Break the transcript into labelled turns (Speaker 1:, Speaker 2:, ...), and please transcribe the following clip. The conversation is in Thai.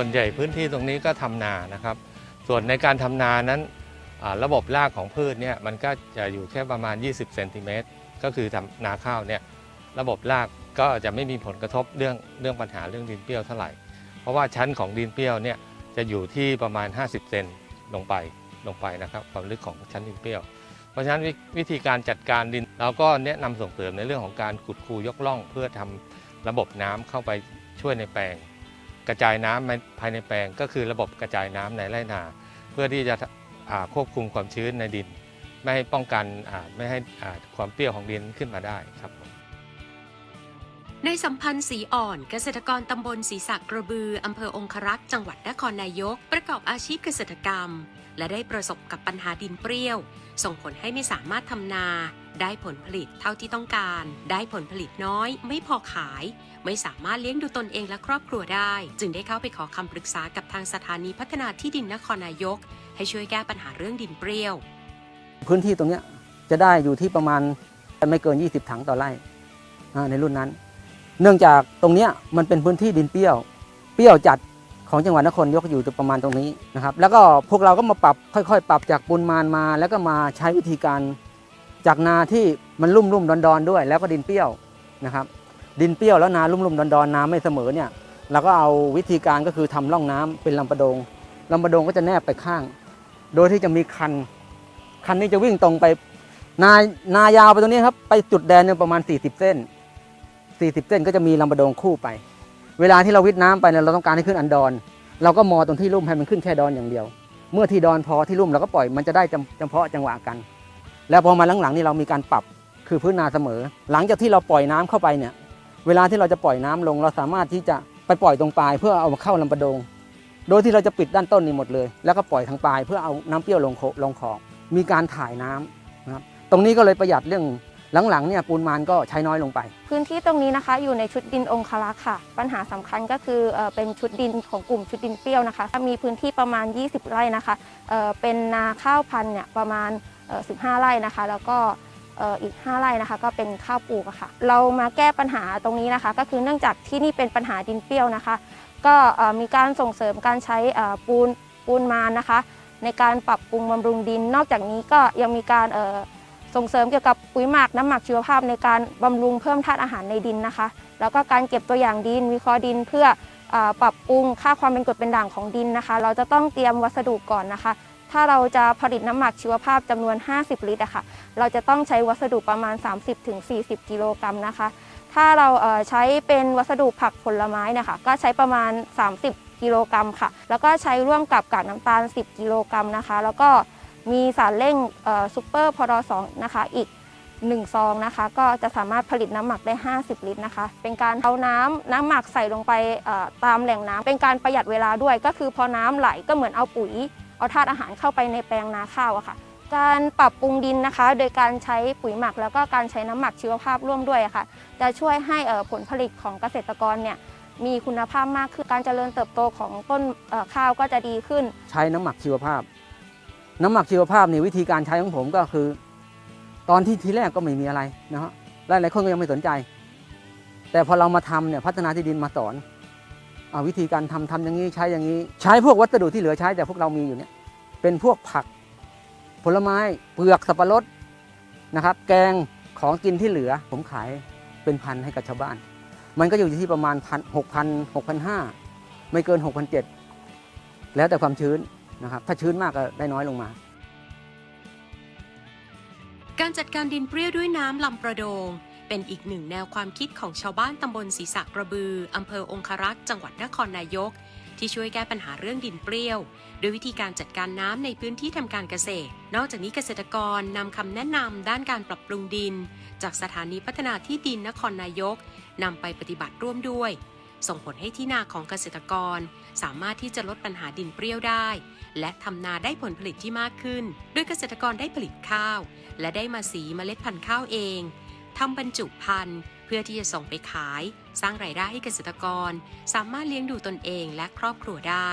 Speaker 1: ส่วนใหญ่พื้นที่ตรงนี้ก็ทำนานะครับ ส่วนในการทำนานั้นระบบรากของพืชเนี่ยมันก็จะอยู่แค่ประมาณ 20เซนติเมตรก็คือทำนาข้าวเนี่ยระบบรากก็จะไม่มีผลกระทบเรื่องเรื่องปัญหาเรื่องดินเปรี้ยวเท่าไหร่ เพราะว่าชั้นของดินเปรี้ยวเนี่ยจะอยู่ที่ประมาณ 50 เซนลงไปลงไปนะครับความลึกของชั้นดินเปรี้ยว เพราะฉะนั้นวิวิธีการจัดการดินเราก็แนะนำส่งเสริมในเรื่องของการขุดคูยกล่อง เพื่อทำระบบน้ำเข้าไปช่วยในแปลง กระจายน้ำในภายในแปลง ก็คือระบบกระจายน้ำในไร่นา เพื่อที่จะควบคุมความชื้นในดิน ไม่ให้ป้องกันไม่ให้ความเปรี้ยวของดินขึ้นมาได้ครับ
Speaker 2: ในสัมพันธ์สีอ่อนเกษตรกรตำบลศรีสักกระบืออำเภอองครักษ์จังหวัดนครนายก ประกอบอาชีพเกษตรกรรม และได้ประสบกับปัญหาดินเปรี้ยว ส่งผลให้ไม่สามารถทำนา ได้ผลผลิตเท่าที่ต้องการ ได้ผลผลิตน้อย ไม่พอขาย ไม่สามารถเลี้ยงดูตนเองและครอบครัวได้ จึงได้เข้าไปขอคำปรึกษากับทางสถานีพัฒนาที่ดินนครนายก ให้ช่วยแก้ปัญหาเรื่องดินเปรี้ยว
Speaker 3: พื้นที่ตรงเนี้ยจะได้อยู่ที่ประมาณไม่เกิน 20 ถังต่อไร่อ่าในรุ่นนั้น เนื่องจากตรงนี้มันเป็นพื้นที่ดินเปรี้ยว เปรี้ยวจัดของจังหวัดนครยกอยู่ประมาณตรงนี้นะครับ แล้วก็พวกเราก็มาปรับค่อยๆ ปรับจากปูนมานมา แล้วก็มาใช้วิธีการจากนาที่มันลุ่มลุ่มๆดอนดอนๆด้วย แล้วก็ดินเปรี้ยวนะครับ ดินเปรี้ยวแล้วนาลุ่มลุ่มๆดอนดอนๆนาไม่เสมอเนี่ยเราก็เอาวิธีการก็คือทำร่องน้ำเป็นลำประดงลำประดงก็จะแนบไปข้าง โดยที่จะมีคัน คันนี้จะวิ่งตรงไปนานายาวไปตรงนี้ครับไปจุดแดนหนึงประมาณ 40 เส้น 40 เส้นก็จะมีลำบะโดงคู่ไป เวลาที่เราวิทน้ำไปเนี่ยเราต้องการให้ขึ้นอันดอน เราก็มอตรงที่ลุ่มให้มันขึ้นแค่ดอนอย่างเดียว เมื่อที่ดอนพอที่ลุ่มเราก็ปล่อยมันจะได้จำเพาะจังหวะกัน แล้วพอมาหลังๆนี่เรามีการปรับคือพื้นนาเสมอ หลังจากที่เราปล่อยน้ำเข้าไปเนี่ย เวลาที่เราจะปล่อยน้ำลง เราสามารถที่จะไปปล่อยตรงปลายเพื่อเอามาเข้าลำบะโดง โดยที่เราจะปิดด้านต้นนี่หมดเลย แล้วก็ปล่อยทางปลายเพื่อเอาน้ำเปรี้ยวลงโคลงขอบมีการถ่ายน้ำนะครับตรงนี้ก็เลยประหยัดเรื่อง หลังๆเนี่ยปูนมานก็ใช้น้อยลงไป
Speaker 4: พื้นที่ตรงนี้นะคะ อยู่ในชุดดินองคลักษ์ค่ะ ปัญหาสำคัญก็คือเออเป็นชุดดินของกลุ่มชุดดินเปรี้ยวนะคะมีพื้นที่ประมาณ 20 ไร่นะคะเเป็นนาข้าวพันธุ์เนี่ยประมาณ 15 ไร่นะคะ แล้วก็อีก 5 ไร่นะคะ ก็เป็นข้าวปลูกค่ะ เรามาแก้ปัญหาตรงนี้นะคะ ก็คือเนื่องจากที่นี่เป็นปัญหาดินเปรี้ยวนะคะ ก็มีการส่งเสริมการใช้ปูนปูนมานนะคะ ในการปรับปรุงบำรุงดิน นอกจากนี้ก็ยังมีการ ส่งเสริมเกี่ยวกับปุ๋ยหมักน้ำหมักชีวภาพในการบำรุงเพิ่มธาตุอาหารในดินนะคะ แล้วก็การเก็บตัวอย่างดิน วิเคราะห์ดินเพื่ออปรับปรุงค่าความเป็นกรดเป็นด่างของดินนะคะ เราจะต้องเตรียมวัสดุก่อนนะคะ ถ้าเราจะผลิตน้ำหมักชีวภาพจำนวน 50 ลิตรอะค่ะ เราจะต้องใช้วัสดุประมาณ 30-40 กิโลกรัมนะคะ ถ้าเราเใช้เป็นวัสดุผักผลไม้นะคะ ก็ใช้ประมาณ 30 กิโลกรัมค่ะ แล้วก็ใช้ร่วมกับกากน้ำตาล 10 กิโลกรัมนะคะ แล้วก็ มีสารเร่งซูเปอร์พอดอสองนะคะ อีก 1 ซองนะคะ ก็จะสามารถผลิตน้ำหมักได้ 50 ลิตรนะคะ เป็นการเอาน้ำน้ำหมักใส่ลงไปตามแหล่งน้ำเป็นการประหยัดเวลาด้วย ก็คือพอน้ำไหลก็เหมือนเอาปุ๋ย เอาธาตุอาหารเข้าไปในแปลงนาข้าวอะค่ะ การปรับปรุงดินนะคะ โดยการใช้ปุ๋ยหมักแล้วก็การใช้น้ำหมักชีวภาพร่วมด้วยะค่ะ จะช่วยให้ผลผลิตของเกษตรกรเนี่ยมีคุณภาพมากขึ้นการเจริญเติบโตของต้นข้าวก็จะดีขึ้น
Speaker 3: ใช้น้ำหมักชีวภาพ น้ำหมักชีวภาพนี่วิธีการใช้ของผมก็คือ ตอนที่ทีแรกก็ไม่มีอะไรนะฮะหลายๆคนก็ยังไม่สนใจ แต่พอเรามาทำเนี่ยพัฒนาที่ดินมาสอนอาวิธีการทำทำอย่างนี้ใช้อย่างนี้ ใช้พวกวัสดุที่เหลือใช้แต่พวกเรามีอยู่เนี่ยเป็นพวกผัก ผลไม้เปลือกสับปะรดนะครับ แกงของกินที่เหลือ ผมขายเป็นพันให้กับชาวบ้าน มันก็อยู่ที่ประมาณพันหกพันหกพันห้าไม่เกินหกพันเจ็ดแล้วแต่ความชื้น นะครับถ้าชื้นมากก็ได้น้อยลงมา
Speaker 2: การจัดการดินเปรี้ยวด้วยน้ำลำประโดง เป็นอีกหนึ่งแนวความคิดของชาวบ้านตำบลศรีสักกระบืออำเภอองครักษ์จังหวัดนครนายก ที่ช่วยแก้ปัญหาเรื่องดินเปรี้ยวโดยวิธีการจัดการน้ำในพื้นที่ทำการเกษตร นอกจากนี้เกษตรกรนำคำแนะนำด้านการปรับปรุงดิน จากสถานีพัฒนาที่ดินนครนายกนำไปปฏิบัติร่วมด้วย ส่งผลให้ที่นาของเกษตรกร สามารถที่จะลดปัญหาดินเปรี้ยวได้ และทำนาได้ผลผลิตที่มากขึ้น โดยเกษตรกรได้ผลิตข้าว และได้มาสีเมล็ดพันธุ์ข้าวเองทำบรรจุพันธุ์เพื่อที่จะส่งไปขาย สร้างรายได้ให้เกษตรกร สามารถเลี้ยงดูตนเองและครอบครัวได้